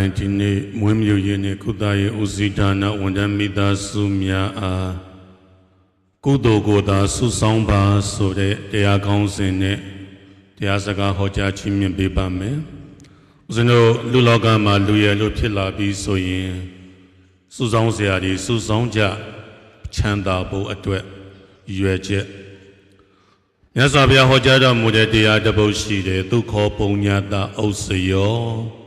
တိုင်းဒီနေ့မွေးမြူရေးနဲ့ကုသရေးဦးစီးဌာနဝန်ထမ်းမိသားစုများအားကုသိုလ်ကိုသာဆုဆောင်ပါဆိုတဲ့တရားကောင်းစဉ်နဲ့တရားစကားဟောကြားချီးမြှင့်ပေးပါမယ်။ဦးဇင်းတို့လူလောကမှာလူရယ်လို့ဖြစ်လာပြီးဆိုရင်ဆုဆောင်စရာတွေဆုဆောင်ကြချမ်းသာဖို့အတွက်ရည်ရွယ်ချက်မြတ်စွာဘုရားဟောကြားတော်မူတဲ့တရားတစ်ပုဒ်ရှိတယ်သူခေါ်ပုံညာတာဥစ္စယော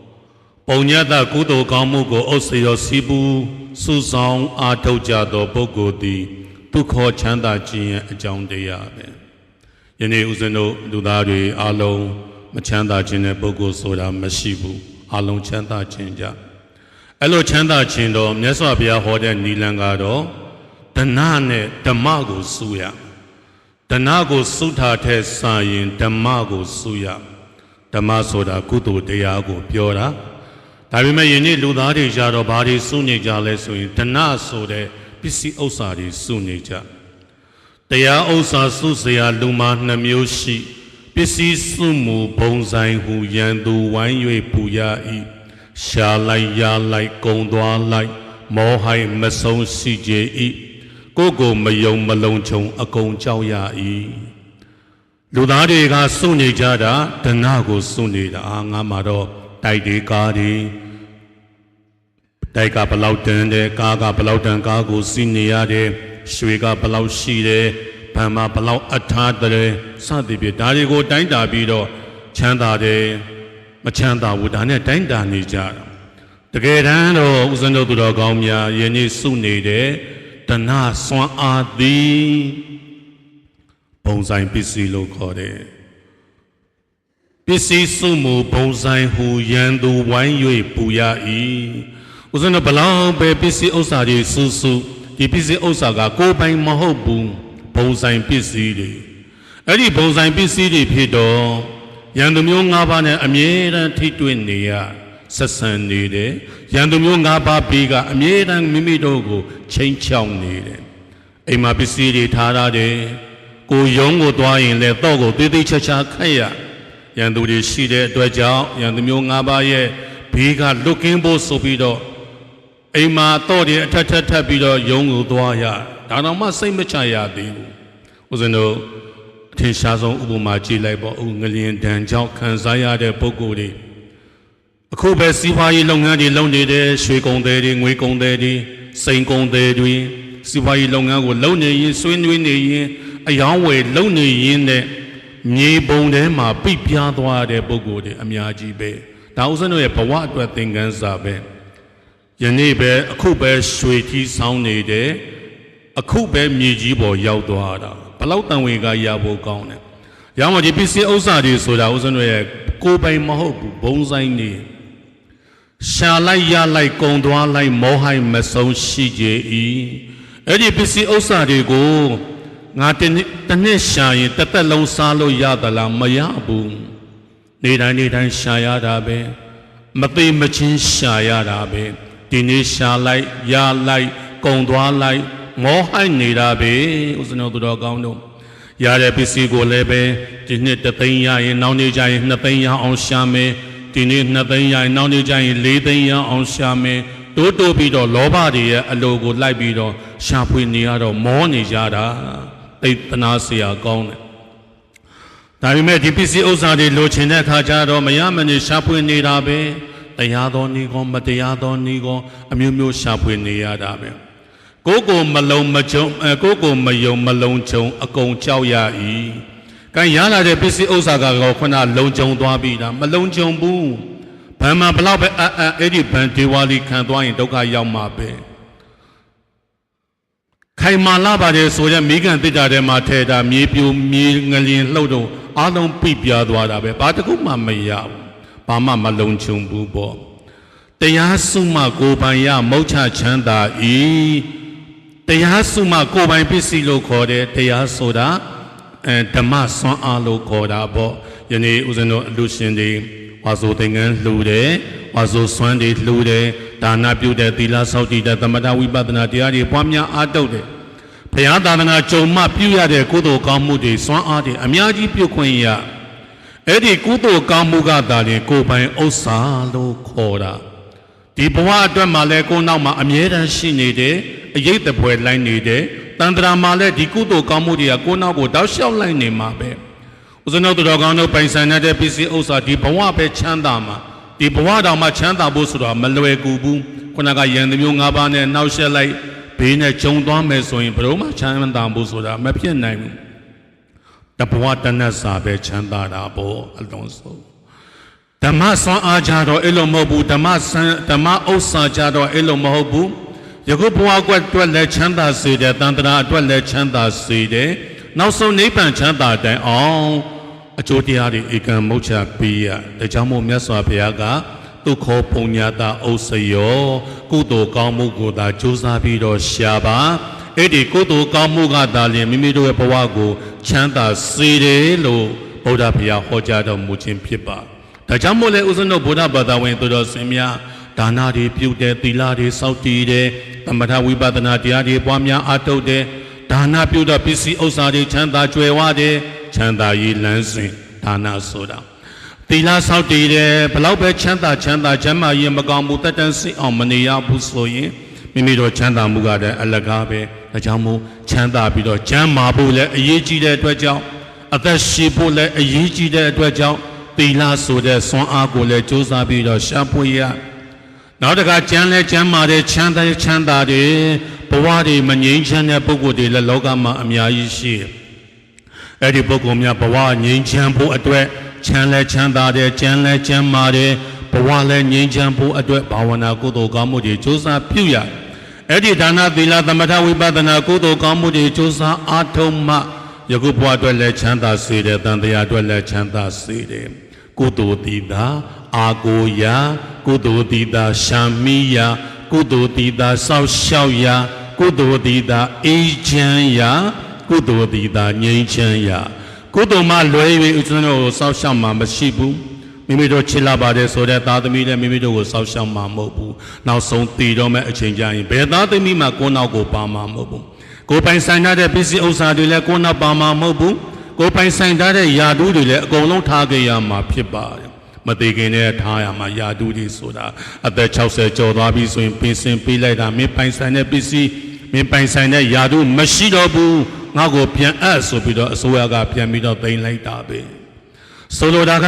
ပုံညတကုသိုလ်ကောင်းမှုကိုအုပ်စေရောစီးပူးစုဆောင်အားထုတ်ကြသောပုဂ္ဂိုလ်သည်ဒုက္ခချမ်းသာခြင်းရဲ့အကြောင်းတရားပဲယနေ့ဦးဇင်းတို့လူသားတွေအလုံးမချမ်းသာခြင်းတဲ့ပုဂ္ဂိုလ်ဆိုတာမရှိဘူးအလုံးချမ်းသာခြင်းကြအဲ့လိုချမ်းသာခြင်းတော့မြတ်စွာဘုရားဟောတဲ့နိလန်ကတော့ဒနာနဲ့ဓမ္မကိုစုရဒနာကိုစုထားတဲ့စာရင်ဓမ္မကိုစုရဓမ္မဆိုတာကုသိုလ်တရားကိုပြောတာ ဒါပေမဲ့ယနေ့လူသားတွေကြတော့ဘာတွေစုနေကြလဲဆိုရင်ဒဏဆိုတဲ့ပစ္စည်းဥစ္စာတွေစုနေကြတရားဥစ္စာစုစရာလူမာနှမျိုးရှိပစ္စည်းစုမှုဘုံဆိုင်ဟူရန်သူဝိုင်း၍ပူရ၏ရှာလိုက်ရလိုက်ကုံသွားလိုက် မောဟိုက်မဆုံးစီကြ၏ကိုကိုမယုံမလုံခြုံအကုန်ကြောက်ရ၏လူသားတွေကစုနေကြတာဒဏကိုစုနေတာငါမှတော့တိုက်တွေကားတွေ တိုက်ကဘလောက်တန်တယ်ကားကဘလောက်တန်ကားကိုစီးနေရတယ်ရွှေကဘလောက်ရှိတယ်ဗန်မှာဘလောက်အထားတယ်စသည်ဖြင့်ဒါတွေကိုတိုင်းတာပြီးတော့ချမ်းသာတယ်မချမ်းသာဘူးဒါနဲ့တိုင်းတာနေကြတာတကယ်တမ်းတော့ဦးဇင်းတို့သူတော်ကောင်းများယနေ့စုနေတဲ့တဏှစွမ်းအားသည်ပုံဆိုင်ပစ္စည်းလို့ခေါ်တယ်ပစ္စည်းစုမှုဘုံဆိုင်ဟူရန်သူဝိုင်း၍ပူရ၏ ဦးဇင်းတို့ဘလောက်ပဲပစ္စည်းဥစ္စာတွေစုစုဒီပစ္စည်းဥစ္စာကကိုယ်ပိုင်မဟုတ်ဘူးဘုံဆိုင်ပစ္စည်းတွေအဲ့ဒီဘုံဆိုင်ပစ္စည်းတွေဖြစ်တော့ရန်သူမျိုး၅ပါးနဲ့အမြဲတမ်းထိတွေ့နေရဆက်ဆံနေတယ်ရန်သူမျိုး၅ပါးပြီးကအမြဲတမ်းမိမိတို့ကိုချိန်ချောင်းနေတယ်အိမ်မှာပစ္စည်းတွေထားရတယ်ကိုယုံကိုသွားရင်လည်းတော့ကိုသေးသေးချာချာခက်ရရန်သူတွေရှိတဲ့အတွက်ကြောင့်ရန်သူမျိုး၅ပါးရဲ့ဘေးကလွတ်ကင်းဖို့ဆိုပြီးတော့ အိမ်မှာတော့တယ်အထက်ထက်ထပ်ပြီးတော့ယုံကိုသွားရဒါတော့မှစိတ်မချရသေးဘူးဦးဇင်းတို့အထင်ရှားဆုံးဥပမာကြည့်လိုက်ပေါ့ဦးငလျင်ဒဏ်ကြောင့်ခံစားရတဲ့ပုံကိုယ်တွေအခုပဲစီးပွားရေးလုပ်ငန်းတွေလုပ်နေတဲ့ရွှေကုန်သည်တွေငွေကုန်သည်တွေစိန်ကုန်သည်တွေစီးပွားရေးလုပ်ငန်းကိုလုပ်နေရင်ဆွေးနွေးနေရင်အယောင်းဝယ်လုပ်နေရင်တဲ့မြေပုံထဲမှာပိတ်ပြားသွားတဲ့ပုံကိုယ်တွေအများကြီးပဲဒါဥစ္စာတို့ရဲ့ဘဝအတွက်သင်ခန်းစာပဲ ယနေ့ပဲအခုပဲရွှေကြီးဆောင်းနေတယ်အခုပဲမြေကြီးပေါ်ရောက်သွားတာဘလောက်တန်ဝင်ကရဖို့ကောင်းတယ်ရောင်းမကြီးပစ္စည်းဥစ္စာတွေဆိုတာဥစ္စာတို့ရဲ့ကိုယ်ပိုင်မဟုတ်ဘူးဘုံဆိုင်နေရှာလိုက်ရလိုက်ကုံသွားလိုက်မောဟိုင်မဆုံးရှိကြ၏အဲ့ဒီပစ္စည်းဥစ္စာတွေကိုငါတစ်နှစ်တစ်နှစ်ရှာရင်တစ်သက်လုံးစားလို့ရသလားမရဘူးနေတိုင်းနေတိုင်းရှာရတာပဲမသိမချင်းရှာရတာပဲ ဒီနေ့ရှာလိုက်ရလိုက်ကုံသွားလိုက်မောဟိုက်နေတာပဲဦးဇနုသူတော်ကောင်းတို့ရတဲ့ပစ္စည်းကိုလည်းပဲဒီနှစ်တသိန်းရရင်နောက်နေ့ကျရင်နှစ်သိန်းရအောင်ရှာမယ်ဒီနေ့နှစ်သိန်းရရင်နောက်နေ့ကျရင်လေးသိန်းရအောင်ရှာမယ်တိုးတိုးပြီးတော့လောဘတွေရဲ့အလိုကိုလိုက်ပြီးတော့ရှာဖွေနေရတော့မောနေကြတာသိတနာစရာကောင်းတယ်ဒါပေမဲ့ဒီပစ္စည်းဥစ္စာတွေလိုချင်တဲ့အခါကျတော့မရမနေရှာဖွေနေတာပဲ တရားတော်ဤကောမတရားတော်ဤကောအမျိုးမျိုးရှာဖွေနေရတာပဲကိုယ်ကိုမလုံမကြုံအဲကိုယ်ကိုမယုံမလုံခြုံအကုန်ကြောက်ရ၏ကံရလာတဲ့ပစ္စည်းဥစ္စာကတော့ခုနလုံခြုံသွားပြီလားမလုံခြုံဘူးဘယ်မှာဘလောက်ပဲအအအဲ့ဒီဘန်ဒေဝါလီခံသွားရင်ဒုက္ခရောက်မှာပဲခိုင်မာလာပါတယ်ဆိုတဲ့မိကန်တစ်တာထဲမှာထဲတာမြေပြိုမြေငလျင်လှုပ်တော့အားလုံးပြပြသွားတာပဲဘာတစ်ခုမှမရဘူး ဘာမှမလုံခြုံဘူးပေါ့တရားစုမှကိုယ်ပိုင်ရမုတ်ချချမ်းသာဤတရားစုမှကိုယ်ပိုင်ပစ္စည်းလို့ခေါ်တယ်တရားဆိုတာအဲဓမ္မဆွမ်းအားလို့ခေါ်တာပေါ့ယနေ့ဦးဇင်းတို့အလူရှင်တွေဝါဆိုသင်္ကန်းလှူတယ်ဝါဆိုဆွမ်းတွေလှူတယ်ဒါနပြုတဲ့သီလဆောက်တည်တဲ့သမထဝိပဿနာတရားတွေပွားများအားထုတ်တယ်ဘုရားသာသနာကြုံမှပြုရတဲ့ကုသိုလ်ကောင်းမှုတွေစွမ်းအားတွေအများကြီးပြုခွင့်ရ အဲ့ဒီကုသိုလ်ကောင်းမှုကသာလျှင်ကိုယ်ပိုင်ဥစ္စာလို့ခေါ်တာဒီဘဝအတွက်မှာလည်းကိုယ်နောက်မှာအမြဲတမ်းရှိနေတယ်အရေးတပွဲလိုက်နေတယ်တန်ត្រာမှာလည်းဒီကုသိုလ်ကောင်းမှုတွေကကိုယ်နောက်ကိုတောက်လျှောက်လိုက်နေမှာပဲဦးဇင်းတို့တော်ကောင်းတို့ပိုင်ဆိုင်တဲ့ပစ္စည်းဥစ္စာဒီဘဝပဲချမ်းသာမှာဒီဘဝတောင်မှချမ်းသာဖို့ဆိုတော့မလွယ်ကူဘူးခုနကယံတစ်မျိုး၅ပါးနဲ့နှောက်ယှက်လိုက်ဘေးနဲ့ဂျုံသွားမယ်ဆိုရင်ဘယ်တော့မှချမ်းသာဖို့ဆိုတာမဖြစ်နိုင်ဘူး တဘဝတဏ္ဍစာပဲချမ်းသာတာပေါ့အလုံးစုံဓမ္မဆွမ်းအားကြတော့အဲ့လိုမဟုတ်ဘူးဓမ္မဆန်ဓမ္မဥစ္စာကြတော့အဲ့လိုမဟုတ်ဘူးယခုဘဝကွက်အတွက်လည်းချမ်းသာစေတယ်တန်တရာအတွက်လည်းချမ်းသာစေတယ်နောက်ဆုံးနိဗ္ဗာန်ချမ်းသာတိုင်အောင်အကျိုးတရားတွေဧကံမုတ်ချပေးရဒါကြောင့်မို့မြတ်စွာဘုရားကဒုက္ခပုံညာတာဥစ္စယော ကုသိုလ်ကောင်းမှုကိုသာကြိုးစားပြီးတော့ရှာပါ အဲ့ဒီကုသိုလ်ကောင်းမှုကသာလျှင်မိမိတို့ရဲ့ဘဝကို ချမ်းသာစေတယ်လို့ဗုဒ္ဓဘုရားဟောကြားတော်မူခြင်းဖြစ်ပါဒါကြောင့်မို့လဲဦးဇင်းတို့ဗုဒ္ဓဘာသာဝင်သူတော်စင်များဒါနတွေပြုတယ်သီလတွေစောင့်တည်တယ်သမထဝိပဿနာတရားတွေပွားများအားထုတ်တယ်ဒါနပြုတော့ပစ္စည်းဥစ္စာတွေချမ်းသာကြွယ်ဝတယ်ချမ်းသာရေးလန်းစဉ်ဒါနဆိုတာသီလစောင့်တည်တယ်ဘလောက်ပဲချမ်းသာချမ်းသာချမ်းမာရေးမကောင်းဘူးတက်တန်းစိတ်အောင်မနေရဘူးဆိုရင် မိမိတို့ချမ်းသာမှုကတည်းအလကားပဲဒါကြောင့်မို့ချမ်းသာပြီးတော့ချမ်းမာဖို့လည်းအရေးကြီးတဲ့အတွက်ကြောင့်အသက်ရှိဖို့လည်းအရေးကြီးတဲ့အတွက်ကြောင့်သီလဆိုတဲ့ဆွမ်းအားကိုလည်းစူးစမ်းပြီးတော့ရှာဖွေရနောက်တကကျမ်းလဲကျမ်းမာတဲ့ချမ်းသာချမ်းသာတွေဘဝတွေမငြိမ်းချမ်းတဲ့ပုဂ္ဂိုလ်တွေလည်းလောကမှာအများကြီးရှိတယ်အဲ့ဒီပုဂ္ဂိုလ်များဘဝငြိမ်းချမ်းဖို့အတွက်ချမ်းလဲချမ်းသာတဲ့ကျမ်းလဲကျမ်းမာတဲ့ဘဝလဲငြိမ်းချမ်းဖို့အတွက်ဘာဝနာကုသိုလ်ကောင်းမှုတွေစူးစမ်းပြုရ အဲ့ဒီဒါနသီလသမထဝိပဿနာကုသိုလ်ကောင်းမှုတွေစူးစမ်းအားထုတ်မှယခုဘဝအတွက်လည်းချမ်းသာစေတယ်တန်တရားအတွက်လည်းချမ်းသာစေတယ်ကုသိုလ်တိတာအာကိုယာကုသိုလ်တိတာရှာမိယာကုသိုလ်တိတာစောက်ရှောက်ယာကုသိုလ်တိတာအေးချမ်းယာကုသိုလ်တိတာငြိမ်းချမ်းယာကုသိုလ်မှလွယ်၍ဦးဇင်းတို့ကိုစောက်ရှောက်မှာမရှိဘူး မိမိတို့ချစ်လာပါတယ်ဆိုတဲ့သားသမီးလည်းမိမိတို့ကိုစောက်ရှောက်မှာမဟုတ်ဘူးနောက်ဆုံးတည်တော့မဲ့အချိန်ကျရင်ဘယ်သားသမီးမှကိုယ်နောက်ကိုပါမှာမဟုတ်ဘူးကိုယ်ပိုင်ဆိုင်ထားတဲ့ပစ္စည်းဥစ္စာတွေလည်းကိုယ်နောက်ပါမှာမဟုတ်ဘူးကိုယ်ပိုင်ဆိုင်ထားတဲ့ယာတူးတွေလည်းအကုန်လုံးထားခဲ့ရမှာဖြစ်ပါတယ်မသေးခင်နဲ့ထားရမှာယာတူးတွေဆိုတာအသက်60ကျော်သွားပြီဆိုရင်ပင်စင်ပေးလိုက်တာမင်းပိုင်ဆိုင်တဲ့ပစ္စည်းမင်းပိုင်ဆိုင်တဲ့ယာတူးမရှိတော့ဘူးငါ့ကိုပြန်အပ်ဆိုပြီးတော့အစိုးရကပြန်ပြီးတော့တင်လိုက်တာပဲဆိုလိုတာက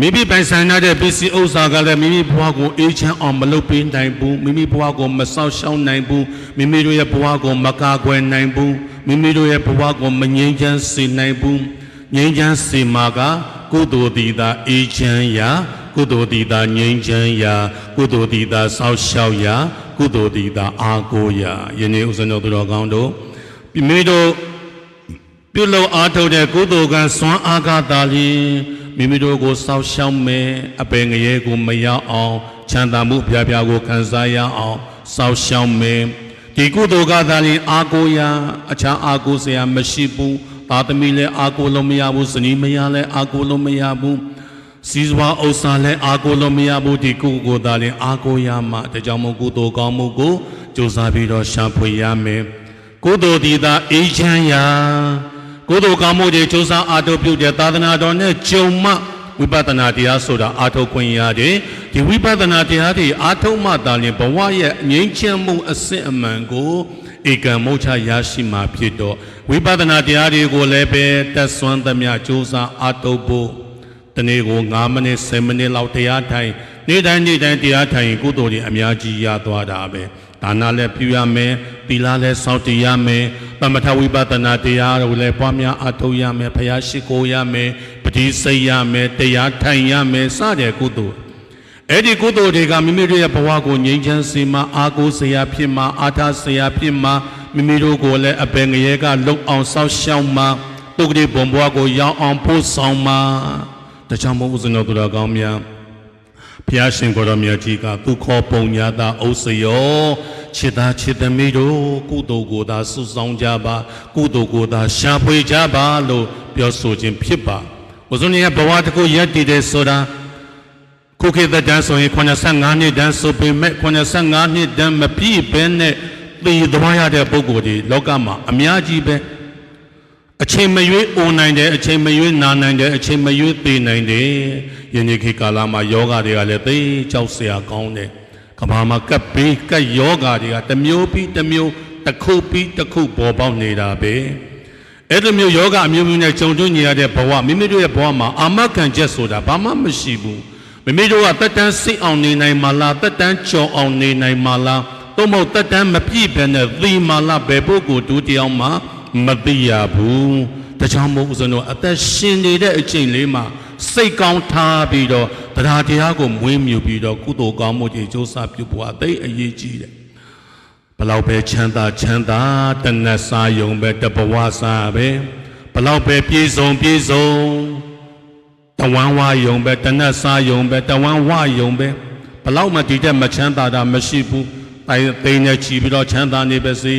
မိမိပိုင်ဆိုင်ထားတဲ့ပစ္စည်းဥစ္စာကလည်းမိမိဘဝကိုအေးချမ်းအောင်မလုပ်ပေးနိုင်ဘူးမိမိဘဝကိုမဆောက်ရှောက်နိုင်ဘူးမိမိတို့ရဲ့ဘဝကိုမကာကွယ်နိုင်ဘူးမိမိတို့ရဲ့ဘဝကိုမငြိမ်းချမ်းစေနိုင်ဘူးငြိမ်းချမ်းစေမှာကကုသိုလ်တည်တာအေးချမ်းရာကုသိုလ်တည်တာငြိမ်းချမ်းရာကုသိုလ်တည်တာဆောက်ရှောက်ရာကုသိုလ်တည်တာအာကိုရာယနေ့ဥစ္စံတော်သူတော်ကောင်းတို့မိမိတို့ပြုလုပ်အားထုတ်တဲ့ကုသိုလ်ကံစွမ်းအားကသာလျှင် မိမိတို့ကိုစောက်ရှောက်မယ်အပင်ငရဲကိုမရောက်အောင်ချမ်းသာမှုပြပြကိုခံစားရအောင်စောက်ရှောက်မယ်ဒီကုသိုလ်ကသာလျှင်အာကိုရာအခြားအာကိုစရာမရှိဘူးသာသမီလည်းအာကိုလို့မရဘူးဇနီးမယားလည်းအာကိုလို့မရဘူးစီးပွားဥစ္စာလည်းအာကိုလို့မရဘူးဒီကုကိုယ်သာလျှင်အာကိုရမှာဒါကြောင့်မို့ကုသိုလ်ကောင်းမှုကိုကြိုးစားပြီးတော့ရှာဖွေရမယ်ကုသိုလ်ဒီသာအေးချမ်းရာ ကုသိုလ်ကောင်းမှုတွေစူးစမ်းအားထုတ်ပြုတဲ့သာသနာတော်နဲ့ကြုံမှဝိပဿနာတရားဆိုတာအားထုတ်ခွင့်ရတယ်ဒီဝိပဿနာတရားတွေအားထုတ်မှသာလျှင်ဘဝရဲ့ငြိမ်းချမ်းမှုအစစ်အမှန်ကိုဧကံမုတ်ချရရှိမှာဖြစ်တော့ဝိပဿနာတရားတွေကိုလည်းပဲတက်ဆွမ်းသမျှစူးစမ်းအားထုတ်ဖို့တနေ့ကို9မိနစ်10မိနစ်လောက်တရားထိုင်နေ့တိုင်းနေ့တိုင်းတရားထိုင်ရင်ကုသိုလ်တွေအများကြီးရသွားတာပဲ ဒါနလည်းပြုရမယ်သီလလည်းစောင့်တည်ရမယ်သမထဝိပဿနာတရားကိုလည်းပွားများအထောက်ရမယ်ဖယားရှိခိုးရမယ်ပတိစိတ်ရမယ်တရားထိုင်ရမယ်စတဲ့ကုသိုလ်အဲ့ဒီကုသိုလ်တွေကမိမိတို့ရဲ့ဘဝကိုငြိမ်းချမ်းစေမှာအာကိုစရာဖြစ်မှာအာထစရာဖြစ်မှာမိမိတို့ကိုလည်းအပင်ငရဲကလုံအောင်စောက်ရှောက်မှာတုတ်ကလေးဘုံဘဝကိုရောက်အောင်ဖို့ဆောင်မှာတခြားမဟုတ်ဦးဇင်းတော်သူတော်ကောင်းများ ဘုရားရှင်ကိုယ်တော်မြတ်ကြီးကသူခေါ်ပုံညာတာအုပ်စယောခြေသားခြေသမီးတို့ကုသိုလ်ကိုသာစုဆောင်ကြပါ ကုသိုလ်ကိုသာရှာဖွေကြပါလို့ပြောဆိုခြင်းဖြစ်ပါဦးဇင်းရဲ့ဘဝတစ်ခုရက်တည်တယ်ဆိုတာခုခေတ်သက်တမ်းဆိုရင်85နှစ်တန်းဆိုပေမဲ့85နှစ်တန်းမပြည့်ဘဲနဲ့တည်သွားရတဲ့ပုဂ္ဂိုလ်တွေလောကမှာအများကြီးပဲ အချိန်မရွေးအိုနိုင်တယ်အချိန်မရွေးနာနိုင်တယ်အချိန်မရွေးသေနိုင်တယ်ယနေ့ခေတ်ကာလမှာယောဂတွေကလည်းသိကြောက်စရာကောင်းတယ်ကမ္ဘာမှာကပ်ပြီးကပ်ယောဂတွေကတစ်မျိုးပြီးတစ်မျိုးတစ်ခုပြီးတစ်ခုပေါ်ပေါက်နေတာပဲအဲ့လိုမျိုးယောဂအမျိုးမျိုးနဲ့ကြုံတွေ့နေရတဲ့ဘဝမိမိတို့ရဲ့ဘဝမှာအာမခံချက်ဆိုတာဘာမှမရှိဘူးမိမိတို့ကတက်တန်းစိတ်အောင်နေနိုင်မှာလားတက်တန်းကြော်အောင်နေနိုင်မှာလားသို့မဟုတ်တက်တန်းမပြည့်ဘဲနဲ့သီမာလားဘယ်ပုဂ္ဂိုလ်တူတယောက်မှ မသိရဘူးတခြားမဟုတ်ဦးဇင်းတို့အသက်ရှင်နေတဲ့အချိန်လေးမှာစိတ်ကောင်းထားပြီးတော့တရားတရားကိုမွေးမြူပြီးတော့ကုသိုလ်ကောင်းမှုတွေစ조사ပြုဖို့အသိအရေးကြီးတယ်ဘလောက်ပဲချမ်းသာချမ်းသာတဏ္ဍစာယုံပဲတဘဝစာပဲဘလောက်ပဲပြည့်စုံပြည့်စုံတဝမ်းဝါယုံပဲတနတ်စားယုံပဲတဝမ်းဝယုံပဲဘလောက်မှဒီတဲ့မချမ်းသာတာမရှိဘူးတိုင်သိနေချီပြီးတော့ချမ်းသာနေပဲစီ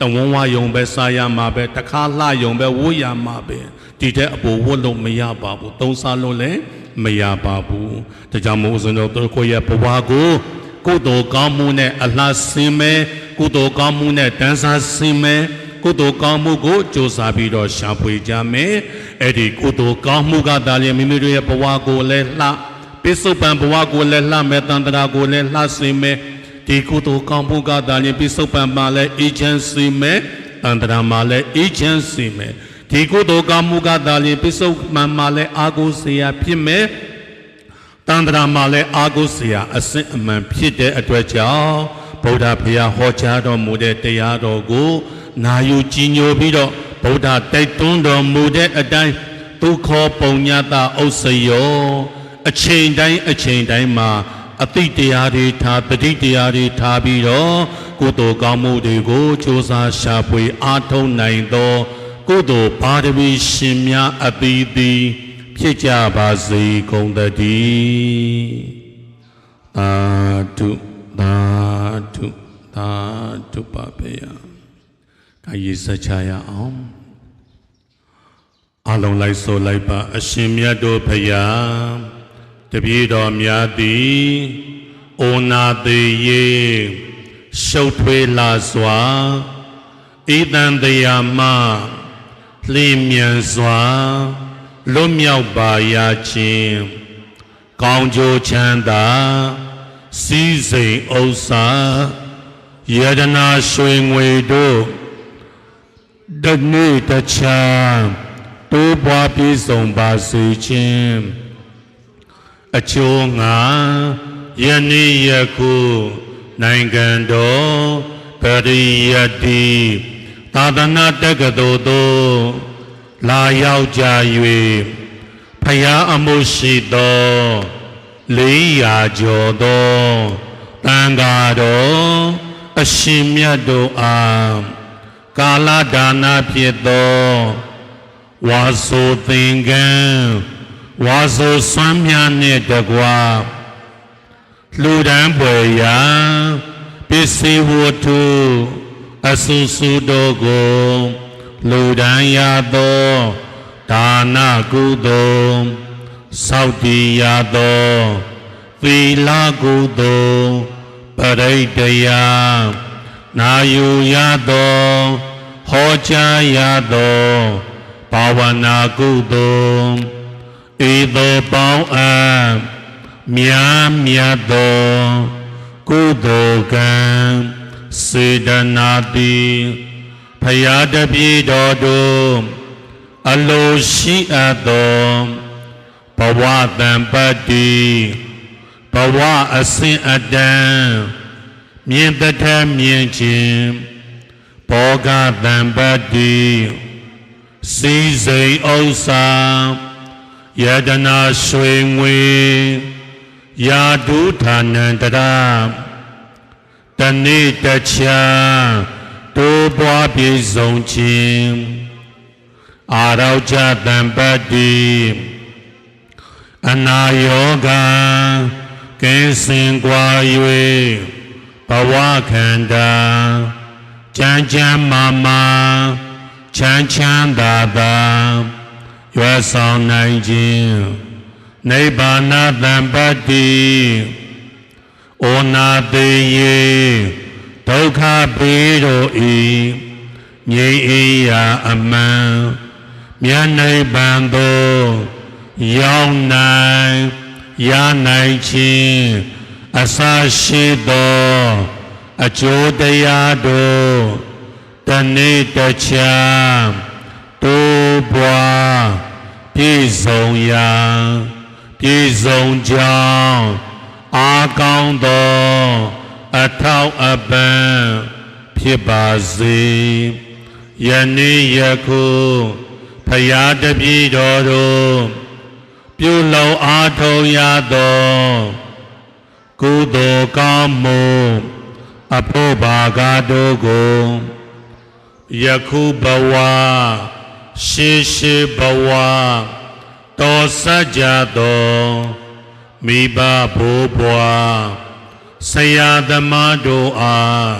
တဝမ်းဝယုံပဲစားရမှာပဲတခါလှယုံပဲဝတ်ရမှာပဲဒီတဲ့အပေါ်ဝတ်လို့မရပါဘူးသုံးစားလို့လည်းမရပါဘူးဒါကြောင့်မို့ဦးဇင်းတို့တို့ကိုယ့်ရဲ့ဘဝကိုကုသိုလ်ကောင်းမှုနဲ့အလှဆင်းမဲကုသိုလ်ကောင်းမှုနဲ့တန်းစားဆင်းမဲကုသိုလ်ကောင်းမှုကိုစ조사ပြီးတော့ရှာဖွေကြမယ်အဲ့ဒီကုသိုလ်ကောင်းမှုကဒါလည်းမိမိတို့ရဲ့ဘဝကိုလည်းလှပိစုပန်ဘဝကိုလည်းလှမယ်တန်တရာကိုလည်းလှစေမယ် ဒီကုသိုလ်ကောင်းမှုကဒါလည်းပိစုပန်မှာလည်းအေဂျင်စီမယ်တန်တရာမှာလည်းအေဂျင်စီမယ်ဒီကုသိုလ်ကောင်းမှုကဒါလည်းပိစုပန်မှာလည်းအာကိုစရာဖြစ်မယ်တန္တရာမှာလည်းအာကိုစရာအစစ်အမှန်ဖြစ်တဲ့အတွက်ကြောင့်ဗုဒ္ဓဘုရားဟောကြားတော်မူတဲ့တရားတော်ကိုနာယူကြည်ညိုပြီးတော့ဗုဒ္ဓတိုက်တွန်းတော်မူတဲ့အတိုင်းဒုက္ခပုံညတာဥစ္စယောအချိန်တိုင်းအချိန်တိုင်းမှာ အတိတ်တရားတွေထားတတိတရားတွေထားပြီးတော့ကုသိုလ်ကောင်းမှုတွေကိုစ조사ရှာဖွေအားထုတ်နိုင်သောကုသိုလ်ပါရမီရှင်များအသီးသီးဖြစ်ကြပါစေကုန်သတည်းသာဓုသာဓုသာဓုပါပေယကာယေစချရအောင်အလုံးလိုက်ဆိုလိုက်ပါ အရှင်မြတ်တို့ဖရာ တပည့်တော်များသည်အိုနာသေးရေရှုပ်ထွေးလာစွာဤတန်တရားမှလင်းမြန်စွာလွတ်မြောက်ပါရခြင်းကောင်းကျိုးချမ်းသာစီးစိမ်ဥစ္စာယတနာရွှေငွေတို့တနေ့တခြားတိုးပွားပြည့်စုံပါစေခြင်း အချိုးငါယနေ့ယခုနိုင်ငံတော်ပရိယတ္တိသာသနာတက္ကသိုလ်သို့လာရောက်ကြ၍ဖယားအမှုရှိသောလေးရာကျော်သောတန်ဃာတော်အရှင်မြတ်တို့အားကာလဒါနာဖြစ်သောဝါဆိုသင်္ကန်း ဝါဆိုစွမ်းများနှင့်တကွာလူဒန်းပွေရာပစ္စည်းဝတ္ထုအဆူဆူတို့ကိုလူဒန်းရသောဒါနကုသိုလ်စောက်တည်ရသောသီလကုသိုလ်ပရိတ္တယာနာယူရသောဟောကြားရသောဘာဝနာကုသိုလ် ဤသို့ပေါင်းအပ်မြားမြတ်သောကုသိုလ်ကံစေတနာတိဖယားတပြေတော်တို့အလိုရှိအပ်သောဘဝတံပတ္တိဘဝအစဉ်အတန်းမြင်တထမြင်ခြင်းဘောဂတံပတ္တိစီစိန်ဥစ္စာ ယတနာရွှေငွေယာဒုဌာနန္တရာတနေ့တခြားတိုးပွားပြည့်စုံခြင်းအာရောချတံပတ္တိအနာယောဂကင်းစင်ကွာ၍ဘဝခန္ဓာချမ်းချမ်းမာမာချမ်းချမ်းသာသာ ရွယ်ဆောင်နိုင်ခြင်းနိဗ္ဗာန်တံပတ္တိဩနာသေးယေဒုက္ခပေတို့ဤငြိမ်းအေးရာအမှန်မြတ်နိဗ္ဗာန်သို့ရောက်နိုင်ရနိုင်ခြင်းအစရှိသောအကျိုးတရားတို့တနေ့တစ်ချမ်းတိုးပွား ပြည့်စုံရာပြည့်စုံကြောင်းအာကောင်းသောအထောက်အပံ့ဖြစ်ပါစေယနေ့ယခုဖရာတပည့်တော်တို့ပြုလုံအားထုတ်ရသောကုသိုလ်ကောင်းမှုအဖို့ဘာကတို့ကိုယခုဘဝ ရှေးရှေးဘဝတော်စัจကြသောမိဘဘိုးဘွားဆရာသမားတို့အား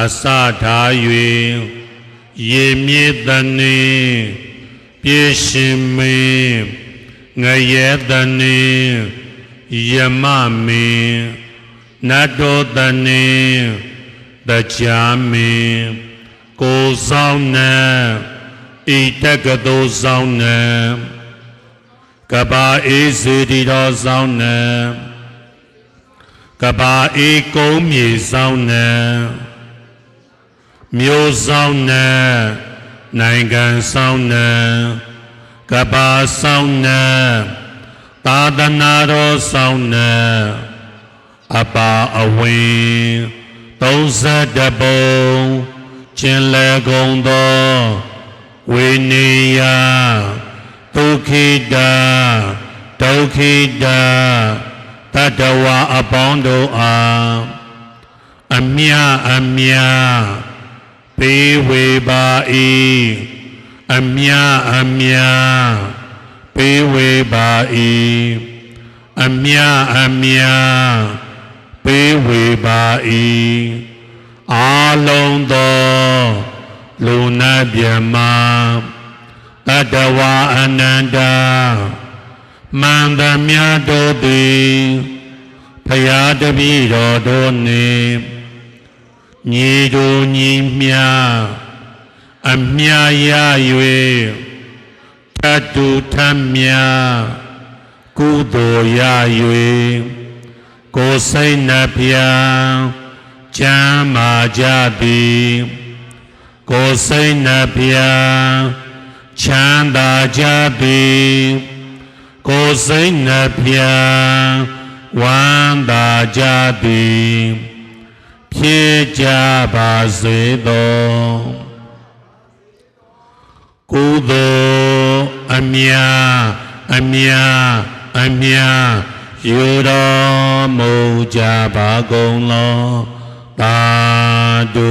အစထား၍ရေမြေတနေပြေရှင်မင်းငရဲတနေယမမင်းနတ်တော်တနေတကြမင်းကိုဆောင်နံ ဣတကတောဆောင်နံကဘာအေးစေတီတော်ဆောင်နံကဘာအေးကုန်းမြေဆောင်နံမျိုးဆောင်နံနိုင်ငံဆောင်နံကဘာဆောင်နံသာသနာတော်ဆောင်နံအပါအဝင်32ပုံကျင်လေကုန်သော ဝိနေယဒုက္ခိတာဒုက္ခိတာတတဝအပေါင်းတို့အားအမြအမြပေးဝေပါ၏အမြအမြပေးဝေပါ၏အမြအမြပေးဝေပါ၏အာလုံးသော လူနာမြမတတဝအနန္တမန္တမြတ်တို့သည်ဖရာတပည့်တော်တို့နှင့်ညီတို့ညီမြအမြရ၍တတုထမြကုသိုလ်ရ၍ကိုယ်စိတ်နှပြချမ်းမာကြသည် ကိုယ်စိတ်နှပြချမ်းသာကြသည်ကိုယ်စိတ်နှပြဝမ်းသာကြသည်ဖြစ်ကြပါစေသောကုသိုလ်အမြအမြအမြယူတော်မူကြပါကုန်လောသာဓု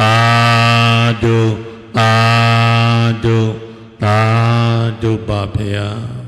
သာဓုသာဓုသာဓုပါဖေယ